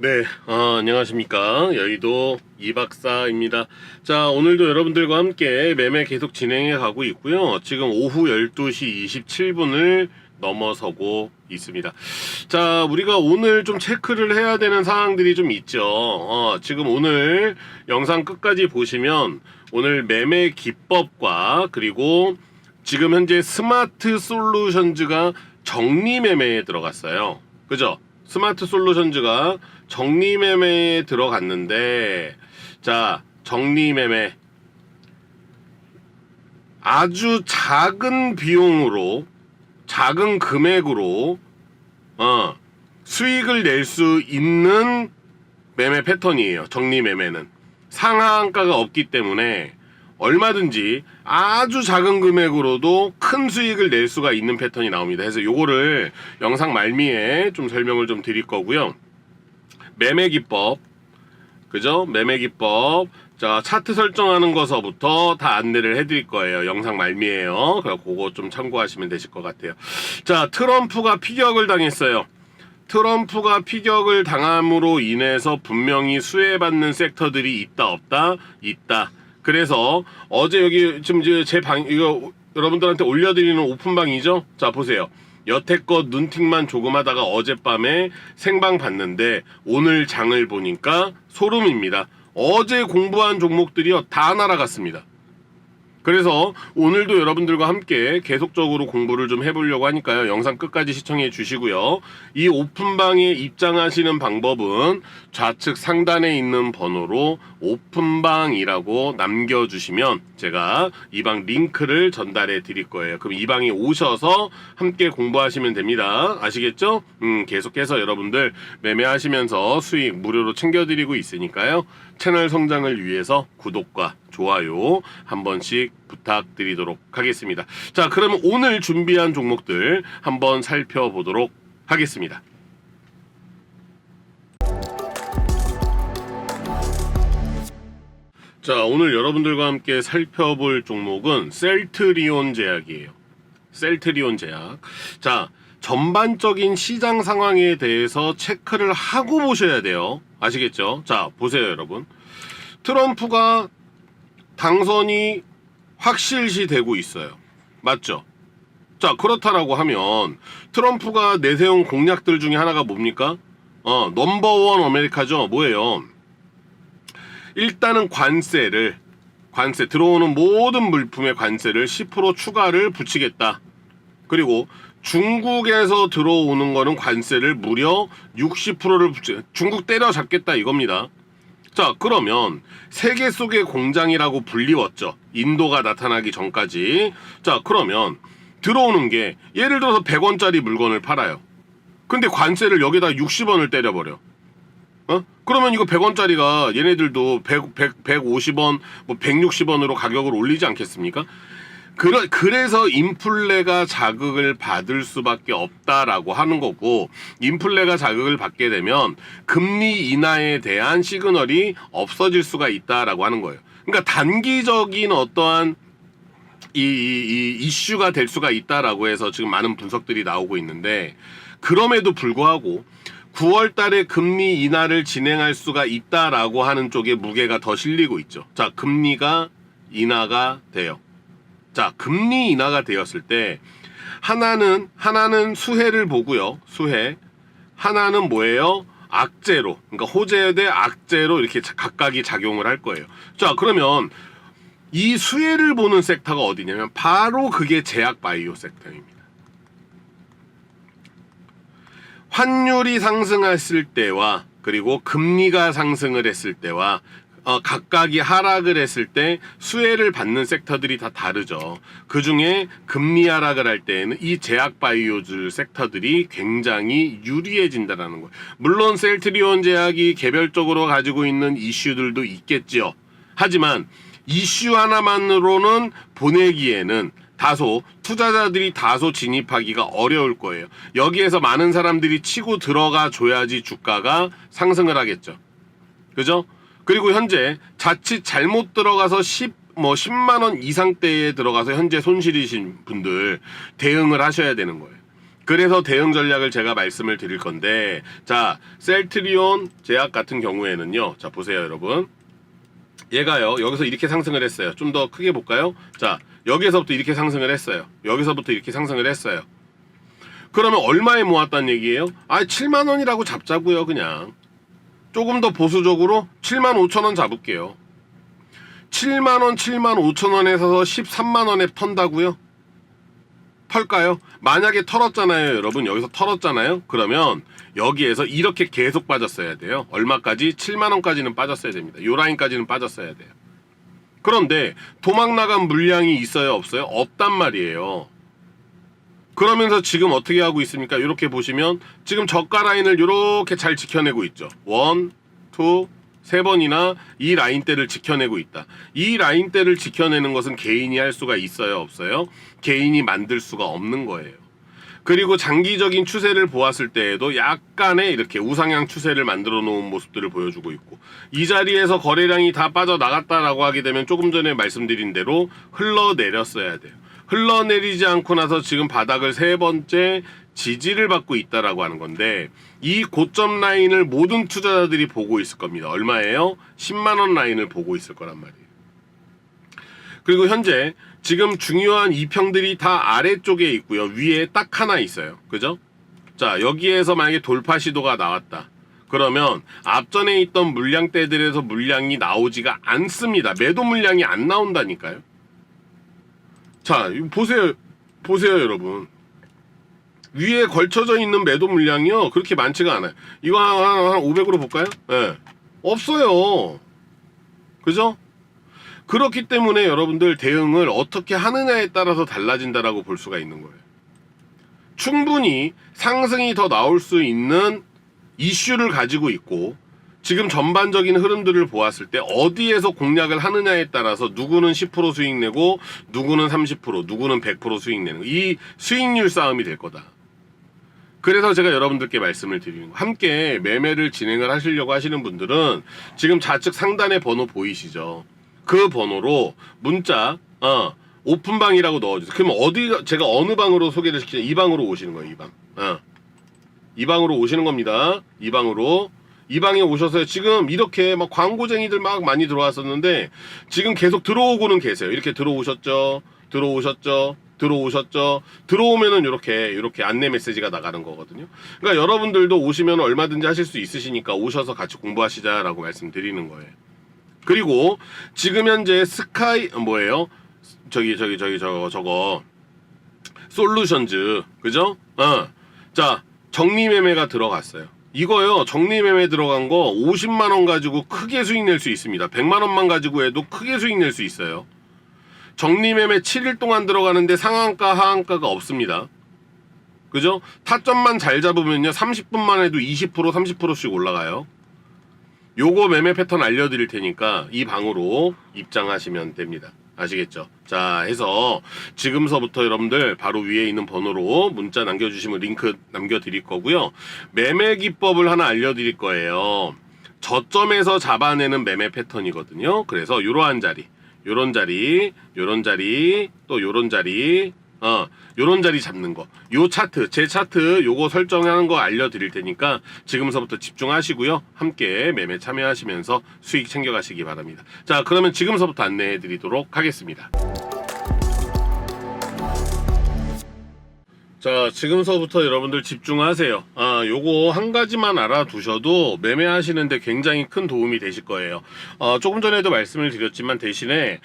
네, 어, 안녕하십니까. 여의도 이박사입니다. 자, 오늘도 여러분들과 함께 매매 계속 진행해 가고 있고요. 지금 오후 12시 27분을 넘어서고 있습니다. 자, 우리가 오늘 좀 체크를 해야 되는 사항들이 좀 있죠. 어, 지금 오늘 영상 끝까지 보시면 오늘 매매 기법과 그리고 지금 현재 스마트 솔루션즈가 정리 매매에 들어갔어요. 그죠? 스마트 솔루션즈가 정리 매매에 들어갔는데 자, 정리 매매 아주 작은 비용으로 작은 금액으로 어, 수익을 낼 수 있는 매매 패턴이에요. 정리 매매는 상한가가 없기 때문에 얼마든지 아주 작은 금액으로도 큰 수익을 낼 수가 있는 패턴이 나옵니다. 그래서 요거를 영상 말미에 좀 설명을 좀 드릴 거고요. 매매 기법, 그죠? 매매 기법. 자, 차트 설정하는 거서부터 다 안내를 해드릴 거예요. 영상 말미에요. 그거 좀 참고하시면 되실 것 같아요. 자, 트럼프가 피격을 당했어요. 트럼프가 피격을 당함으로 인해서 분명히 수혜받는 섹터들이 있다 없다 있다. 그래서 어제 여기 지금 제 방 이거 여러분들한테 올려드리는 오픈방이죠. 자 보세요. 여태껏 눈팅만 조금 하다가 어젯밤에 생방 봤는데 오늘 장을 보니까 소름입니다. 어제 공부한 종목들이요 다 날아갔습니다. 그래서 오늘도 여러분들과 함께 계속적으로 공부를 좀 해보려고 하니까요. 영상 끝까지 시청해 주시고요. 이 오픈방에 입장하시는 방법은 좌측 상단에 있는 번호로 오픈방이라고 남겨주시면 제가 이 방 링크를 전달해 드릴 거예요. 그럼 이 방에 오셔서 함께 공부하시면 됩니다. 아시겠죠? 음, 계속해서 여러분들 매매하시면서 수익 무료로 챙겨드리고 있으니까요. 채널 성장을 위해서 구독과 좋아요 한 번씩 부탁드리도록 하겠습니다. 자, 그러면 오늘 준비한 종목들 한번 살펴보도록 하겠습니다. 자, 오늘 여러분들과 함께 살펴볼 종목은 셀트리온 제약이에요. 셀트리온 제약. 자, 전반적인 시장 상황에 대해서 체크를 하고 보셔야 돼요. 아시겠죠? 자, 보세요, 여러분. 트럼프가 당선이 확실시 되고 있어요. 맞죠? 자, 그렇다라고 하면 트럼프가 내세운 공약들 중에 하나가 뭡니까? 어, 넘버원 아메리카죠. 뭐예요? 일단은 관세를 관세 들어오는 모든 물품의 관세를 10% 추가를 붙이겠다. 그리고 중국에서 들어오는 거는 관세를 무려 60%를 붙이 중국 때려잡겠다 이겁니다. 자, 그러면 세계 속의 공장이라고 불리웠죠. 인도가 나타나기 전까지. 자, 그러면 들어오는 게 예를 들어서 100원짜리 물건을 팔아요. 근데 관세를 여기다 60원을 때려버려. 어? 그러면 이거 100원짜리가 얘네들도 100, 100, 150원, 뭐 160원으로 가격을 올리지 않겠습니까? 그러, 그래서 인플레가 자극을 받을 수밖에 없다라고 하는 거고, 인플레가 자극을 받게 되면 금리 인하에 대한 시그널이 없어질 수가 있다라고 하는 거예요. 그러니까 단기적인 어떠한 이, 이, 이 이슈가 될 수가 있다라고 해서 지금 많은 분석들이 나오고 있는데, 그럼에도 불구하고 9월 달에 금리 인하를 진행할 수가 있다라고 하는 쪽에 무게가 더 실리고 있죠. 자, 금리가 인하가 돼요. 자, 금리 인하가 되었을 때 하나는 하나는 수혜를 보고요. 수혜. 하나는 뭐예요? 악재로. 그러니까 호재 대 악재로 이렇게 자- 각각이 작용을 할 거예요. 자, 그러면 이 수혜를 보는 섹터가 어디냐면 바로 그게 제약 바이오 섹터입니다. 환율이 상승했을 때와 그리고 금리가 상승을 했을 때와 어, 각각이 하락을 했을 때 수혜를 받는 섹터들이 다 다르죠. 그 중에 금리 하락을 할 때에는 이 제약 바이오즈 섹터들이 굉장히 유리해진다라는 거예요. 물론 셀트리온 제약이 개별적으로 가지고 있는 이슈들도 있겠지요. 하지만 이슈 하나만으로는 보내기에는 다소 투자자들이 다소 진입하기가 어려울 거예요. 여기에서 많은 사람들이 치고 들어가 줘야지 주가가 상승을 하겠죠. 그죠? 그리고 현재 자칫 잘못 들어가서 10, 뭐 10만 원 이상대에 들어가서 현재 손실이신 분들 대응을 하셔야 되는 거예요. 그래서 대응 전략을 제가 말씀을 드릴 건데 자 셀트리온 제약 같은 경우에는요 자 보세요 여러분. 얘가요 여기서 이렇게 상승을 했어요. 좀 더 크게 볼까요? 자 여기서부터 이렇게 상승을 했어요. 여기서부터 이렇게 상승을 했어요. 그러면 얼마에 모았단 얘기예요? 아 7만 원이라고 잡자고요 그냥 조금 더 보수적으로 7만 5천 원 잡을게요 7만 원 7만 5천 원에서 13만 원에 턴다고요 털까요? 만약에 털었잖아요, 여러분. 여기서 털었잖아요. 그러면 여기에서 이렇게 계속 빠졌어야 돼요. 얼마까지? 7만 원까지는 빠졌어야 됩니다. 요 라인까지는 빠졌어야 돼요. 그런데 도망 나간 물량이 있어요, 없어요? 없단 말이에요. 그러면서 지금 어떻게 하고 있습니까? 이렇게 보시면 지금 저가 라인을 이렇게 잘 지켜내고 있죠. 원, 투, 세 번이나 이 라인대를 지켜내고 있다. 이 라인대를 지켜내는 것은 개인이 할 수가 있어요, 없어요? 개인이 만들 수가 없는 거예요. 그리고 장기적인 추세를 보았을 때에도 약간의 이렇게 우상향 추세를 만들어 놓은 모습들을 보여주고 있고 이 자리에서 거래량이 다 빠져나갔다라고 하게 되면 조금 전에 말씀드린 대로 흘러내렸어야 돼요. 흘러내리지 않고 나서 지금 바닥을 세 번째 지지를 받고 있다라고 하는 건데 이 고점 라인을 모든 투자자들이 보고 있을 겁니다. 얼마예요? 10만 원 라인을 보고 있을 거란 말이에요. 그리고 현재 지금 중요한 이평들이 다 아래쪽에 있고요. 위에 딱 하나 있어요. 그죠? 자, 여기에서 만약에 돌파 시도가 나왔다. 그러면 앞전에 있던 물량대들에서 물량이 나오지가 않습니다. 매도 물량이 안 나온다니까요. 자, 보세요. 보세요, 여러분. 위에 걸쳐져 있는 매도 물량이요. 그렇게 많지가 않아요. 이거 한, 한, 한 500으로 볼까요? 예. 없어요. 그죠? 그렇기 때문에 여러분들 대응을 어떻게 하느냐에 따라서 달라진다라고 볼 수가 있는 거예요. 충분히 상승이 더 나올 수 있는 이슈를 가지고 있고 지금 전반적인 흐름들을 보았을 때 어디에서 공략을 하느냐에 따라서 누구는 10% 수익 내고 누구는 30% 누구는 100% 수익 내는 거. 이 수익률 싸움이 될 거다. 그래서 제가 여러분들께 말씀을 드리는 거. 함께 매매를 진행을 하시려고 하시는 분들은 지금 좌측 상단에 번호 보이시죠? 그 번호로 문자 어 오픈방이라고 넣어주세요. 그러면 어디 제가 어느 방으로 소개를 시키냐? 이 방으로 오시는 거예요. 이 방. 어. 이 방으로 오시는 겁니다. 이 방으로. 이 방에 오셔서 지금 이렇게 막 광고쟁이들 막 많이 들어왔었는데 지금 계속 들어오고는 계세요. 이렇게 들어오셨죠? 들어오셨죠? 들어오셨죠? 들어오면은 이렇게 이렇게 안내 메시지가 나가는 거거든요. 그러니까 여러분들도 오시면 얼마든지 하실 수 있으시니까 오셔서 같이 공부하시자라고 말씀드리는 거예요. 그리고 지금 현재 스카이 어, 뭐예요? 저기 저기 저기 저거 저거 솔루션즈 그죠? 어. 자, 정리매매가 들어갔어요. 이거요. 정리매매 들어간 거 50만 원 가지고 크게 수익 낼 수 있습니다. 100만 원만 가지고 해도 크게 수익 낼 수 있어요. 정리매매 7일 동안 들어가는데 상한가 하한가가 없습니다. 그죠? 타점만 잘 잡으면요. 30분만 해도 20% 30%씩 올라가요. 요거 매매 패턴 알려드릴 테니까 이 방으로 입장하시면 됩니다. 아시겠죠? 자, 해서 지금서부터 여러분들 바로 위에 있는 번호로 문자 남겨주시면 링크 남겨드릴 거고요. 매매 기법을 하나 알려드릴 거예요. 저점에서 잡아내는 매매 패턴이거든요. 그래서 요러한 자리, 요런 자리, 요런 자리, 또 요런 자리, 어, 요런 자리 잡는 거. 요 차트, 제 차트 요거 설정하는 거 알려드릴 테니까 지금서부터 집중하시고요. 함께 매매 참여하시면서 수익 챙겨가시기 바랍니다. 자, 그러면 지금서부터 안내해 드리도록 하겠습니다. 자, 지금서부터 여러분들 집중하세요. 아, 요거 한 가지만 알아두셔도 매매하시는데 굉장히 큰 도움이 되실 거예요. 어, 조금 전에도 말씀을 드렸지만 대신에,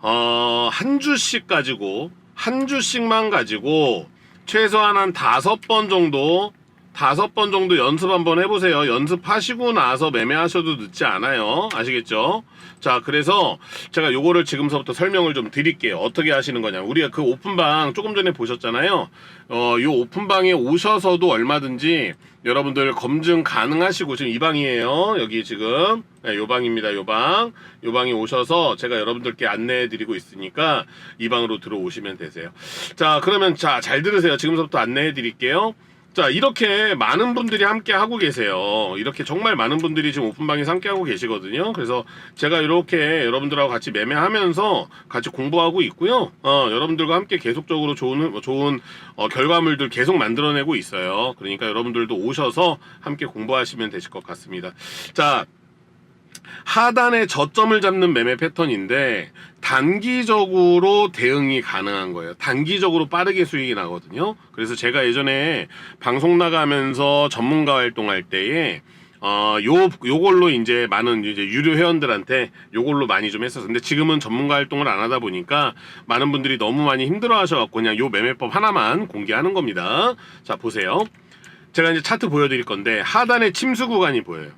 어, 한 주씩 가지고, 한 주씩만 가지고, 최소한 한 다섯 번 정도, 다섯 번 정도 연습 한번 해보세요. 연습하시고 나서 매매하셔도 늦지 않아요. 아시겠죠? 자, 그래서 제가 요거를 지금서부터 설명을 좀 드릴게요. 어떻게 하시는 거냐. 우리가 그 오픈방 조금 전에 보셨잖아요. 어, 요 오픈방에 오셔서도 얼마든지 여러분들 검증 가능하시고 지금 이 방이에요. 여기 지금 네, 요 방입니다. 요 방. 요 방에 오셔서 제가 여러분들께 안내해 드리고 있으니까 이 방으로 들어오시면 되세요. 자, 그러면 자, 잘 들으세요. 지금서부터 안내해 드릴게요. 자, 이렇게 많은 분들이 함께 하고 계세요. 이렇게 정말 많은 분들이 지금 오픈방에서 함께 하고 계시거든요. 그래서 제가 이렇게 여러분들하고 같이 매매하면서 같이 공부하고 있고요. 어, 여러분들과 함께 계속적으로 좋은, 좋은 어, 결과물들 계속 만들어내고 있어요. 그러니까 여러분들도 오셔서 함께 공부하시면 되실 것 같습니다. 자, 하단에 저점을 잡는 매매 패턴인데 단기적으로 대응이 가능한 거예요. 단기적으로 빠르게 수익이 나거든요. 그래서 제가 예전에 방송 나가면서 전문가 활동할 때에 어, 요, 요걸로 이제 많은 이제 유료 회원들한테 요걸로 많이 좀 했었어. 근데 지금은 전문가 활동을 안 하다 보니까 많은 분들이 너무 많이 힘들어 하셔갖고 그냥 요 매매법 하나만 공개하는 겁니다. 자, 보세요. 제가 이제 차트 보여드릴 건데 하단에 침수 구간이 보여요.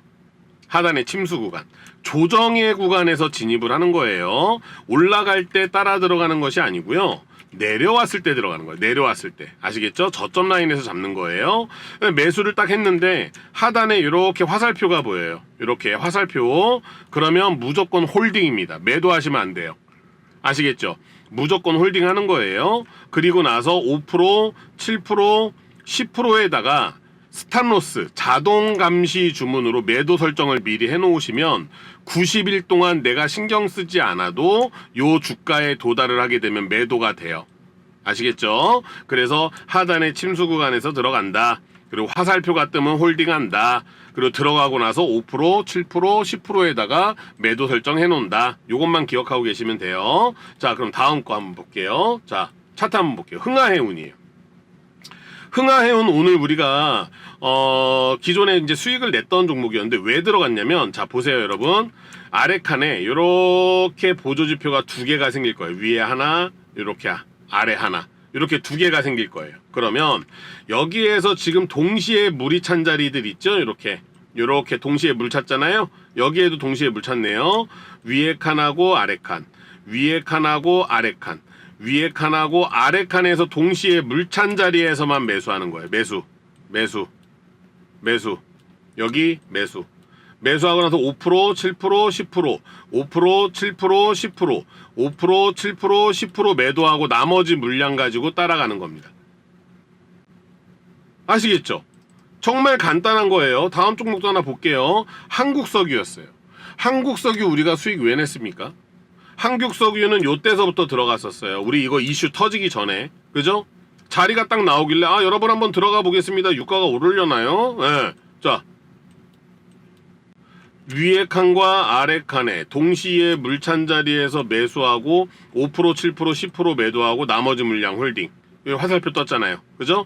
하단의 침수 구간. 조정의 구간에서 진입을 하는 거예요. 올라갈 때 따라 들어가는 것이 아니고요. 내려왔을 때 들어가는 거예요. 내려왔을 때. 아시겠죠? 저점 라인에서 잡는 거예요. 매수를 딱 했는데 하단에 이렇게 화살표가 보여요. 이렇게 화살표. 그러면 무조건 홀딩입니다. 매도하시면 안 돼요. 아시겠죠? 무조건 홀딩 하는 거예요. 그리고 나서 5%, 7%, 10%에다가 스탑로스 자동 감시 주문으로 매도 설정을 미리 해 놓으시면 90일 동안 내가 신경 쓰지 않아도 요 주가에 도달을 하게 되면 매도가 돼요. 아시겠죠? 그래서 하단의 침수 구간에서 들어간다. 그리고 화살표가 뜨면 홀딩한다. 그리고 들어가고 나서 5%, 7%, 10%에다가 매도 설정해 놓는다. 요것만 기억하고 계시면 돼요. 자, 그럼 다음 거 한번 볼게요. 자, 차트 한번 볼게요. 흥하해운이에요. 흥하해운 오늘 우리가 어 기존에 이제 수익을 냈던 종목이었는데 왜 들어갔냐면 자 보세요 여러분. 아래 칸에 이렇게 보조 지표가 두 개가 생길 거예요. 위에 하나 이렇게 아래 하나. 이렇게 두 개가 생길 거예요. 그러면 여기에서 지금 동시에 물이 찬 자리들 있죠? 이렇게. 이렇게 동시에 물 찼잖아요? 여기에도 동시에 물 찼네요. 위에 칸하고 아래 칸. 위에 칸하고 아래 칸 위에 칸하고 아래 칸에서 동시에 물찬 자리에서만 매수하는 거예요. 매수, 매수, 매수. 여기 매수. 매수하고 나서 5%, 7%, 10%, 5%, 7%, 10%, 5%, 7%, 10% 매도하고 나머지 물량 가지고 따라가는 겁니다. 아시겠죠? 정말 간단한 거예요. 다음 종목도 하나 볼게요. 한국석유였어요. 한국석유 우리가 수익 왜 냈습니까? 한국석유는 요때서부터 들어갔었어요. 우리 이거 이슈 터지기 전에. 그죠? 자리가 딱 나오길래 아 여러분 한번 들어가 보겠습니다. 유가가 오르려나요? 예. 자. 위에 칸과 아래 칸에 동시에 물찬 자리에서 매수하고 5%, 7%, 10% 매도하고 나머지 물량 홀딩. 화살표 떴잖아요. 그죠?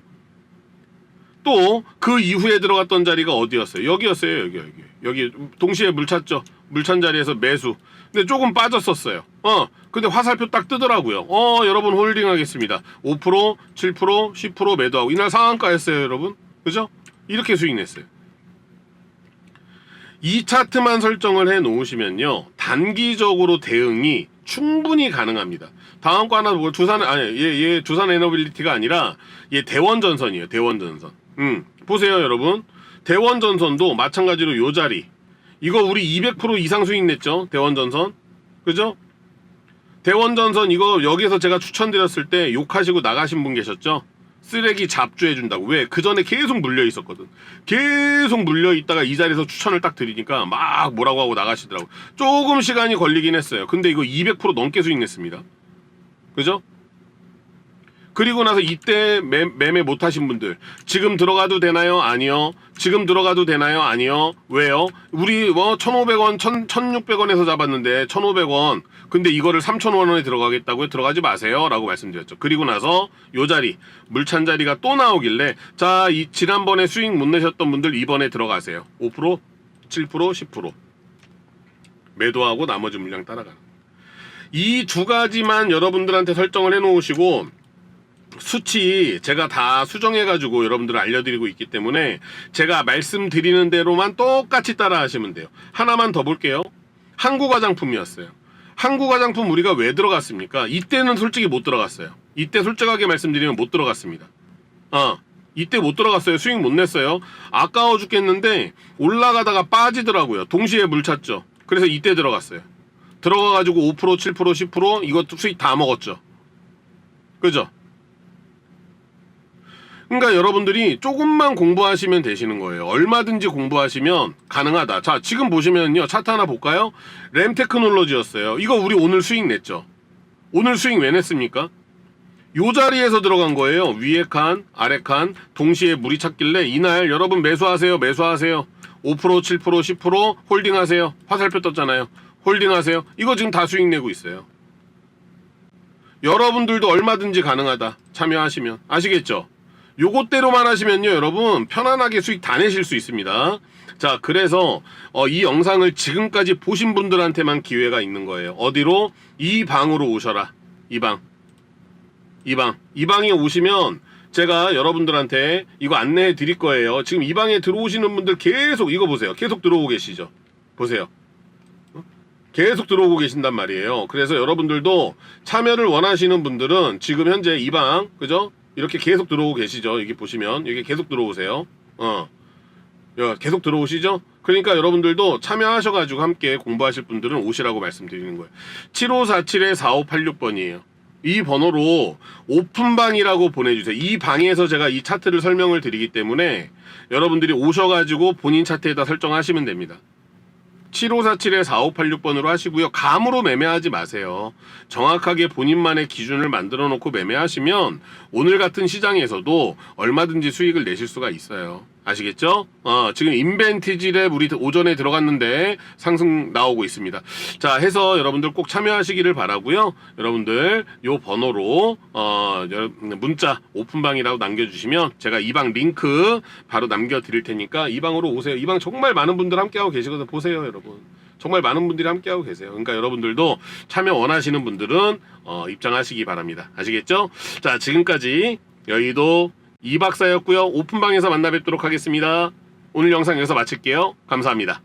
또 그 이후에 들어갔던 자리가 어디였어요? 여기였어요. 여기 여기. 여기 동시에 물 찼죠. 물찬 자리에서 매수. 근데 조금 빠졌었어요. 어. 근데 화살표 딱 뜨더라고요. 어, 여러분 홀딩 하겠습니다. 5%, 7%, 10% 매도하고 이날 상한가였어요, 여러분. 그죠? 이렇게 수익 냈어요. 이 차트만 설정을 해 놓으시면요. 단기적으로 대응이 충분히 가능합니다. 다음 거 하나 뭐 두산 아니 얘, 얘 두산 에너빌리티가 아니라 얘 대원 전선이에요. 대원 전선. 음. 보세요, 여러분. 대원 전선도 마찬가지로 요 자리. 이거 우리 200% 이상 수익 냈죠. 대원전선. 그죠? 대원전선 이거 여기서 제가 추천드렸을 때 욕하시고 나가신 분 계셨죠? 쓰레기 잡주해준다고. 왜? 그 전에 계속 물려 있었거든. 계속 물려 있다가 이 자리에서 추천을 딱 드리니까 막 뭐라고 하고 나가시더라고. 조금 시간이 걸리긴 했어요. 근데 이거 200% 넘게 수익 냈습니다. 그죠? 그리고 나서 이때 매, 매매 못 하신 분들 지금 들어가도 되나요? 아니요. 지금 들어가도 되나요? 아니요. 왜요? 우리 뭐 1,500원, 1,000, 1,600원에서 잡았는데 1,500원. 근데 이거를 3,000원에 들어가겠다고요? 들어가지 마세요. 라고 말씀드렸죠. 그리고 나서 요 자리, 물찬 자리가 또 나오길래 자, 이 지난번에 수익 못 내셨던 분들 이번에 들어가세요. 5%, 7%, 10% 매도하고 나머지 물량 따라가는. 이 두 가지만 여러분들한테 설정을 해 놓으시고 수치 제가 다 수정해 가지고 여러분들 알려드리고 있기 때문에 제가 말씀드리는 대로만 똑같이 따라 하시면 돼요. 하나만 더 볼게요. 한국 화장품이었어요. 한국 화장품 우리가 왜 들어갔습니까? 이때는 솔직히 못 들어갔어요. 이때 솔직하게 말씀드리면 못 들어갔습니다. 어, 이때 못 들어갔어요. 수익 못 냈어요. 아까워 죽겠는데 올라가다가 빠지더라고요. 동시에 물 찼죠. 그래서 이때 들어갔어요. 들어가가지고 5%, 7%, 10% 이것도 수익 다 먹었죠. 그죠? 그러니까 여러분들이 조금만 공부하시면 되시는 거예요. 얼마든지 공부하시면 가능하다. 자, 지금 보시면요. 차트 하나 볼까요? 램 테크놀로지였어요. 이거 우리 오늘 수익 냈죠. 오늘 수익 왜 냈습니까? 요 자리에서 들어간 거예요. 위에 칸, 아래 칸, 동시에 물이 찼길래 이날 여러분 매수하세요, 매수하세요. 5%, 7%, 10% 홀딩하세요. 화살표 떴잖아요. 홀딩하세요. 이거 지금 다 수익 내고 있어요. 여러분들도 얼마든지 가능하다. 참여하시면. 아시겠죠? 요것대로만 하시면요, 여러분, 편안하게 수익 다 내실 수 있습니다. 자, 그래서, 어, 이 영상을 지금까지 보신 분들한테만 기회가 있는 거예요. 어디로? 이 방으로 오셔라. 이 방. 이 방. 이 방에 오시면, 제가 여러분들한테 이거 안내해 드릴 거예요. 지금 이 방에 들어오시는 분들 계속, 이거 보세요. 계속 들어오고 계시죠? 보세요. 계속 들어오고 계신단 말이에요. 그래서 여러분들도 참여를 원하시는 분들은 지금 현재 이 방, 그죠? 이렇게 계속 들어오고 계시죠? 여기 보시면. 여기 계속 들어오세요. 어. 야, 계속 들어오시죠? 그러니까 여러분들도 참여하셔가지고 함께 공부하실 분들은 오시라고 말씀드리는 거예요. 7547-4586번이에요. 이 번호로 오픈방이라고 보내주세요. 이 방에서 제가 이 차트를 설명을 드리기 때문에 여러분들이 오셔가지고 본인 차트에다 설정하시면 됩니다. 7547-4586번으로 하시고요. 감으로 매매하지 마세요. 정확하게 본인만의 기준을 만들어 놓고 매매하시면 오늘 같은 시장에서도 얼마든지 수익을 내실 수가 있어요. 아시겠죠? 어, 지금 인벤티지랩 우리 오전에 들어갔는데 상승 나오고 있습니다. 자, 해서 여러분들 꼭 참여하시기를 바라고요. 여러분들 요 번호로 어, 문자 오픈방이라고 남겨주시면 제가 이 방 링크 바로 남겨드릴 테니까 이 방으로 오세요. 이 방 정말 많은 분들 함께하고 계시거든요. 보세요, 여러분. 정말 많은 분들이 함께하고 계세요. 그러니까 여러분들도 참여 원하시는 분들은 어, 입장하시기 바랍니다. 아시겠죠? 자, 지금까지 여의도 이 박사였고요. 오픈방에서 만나 뵙도록 하겠습니다. 오늘 영상 여기서 마칠게요. 감사합니다.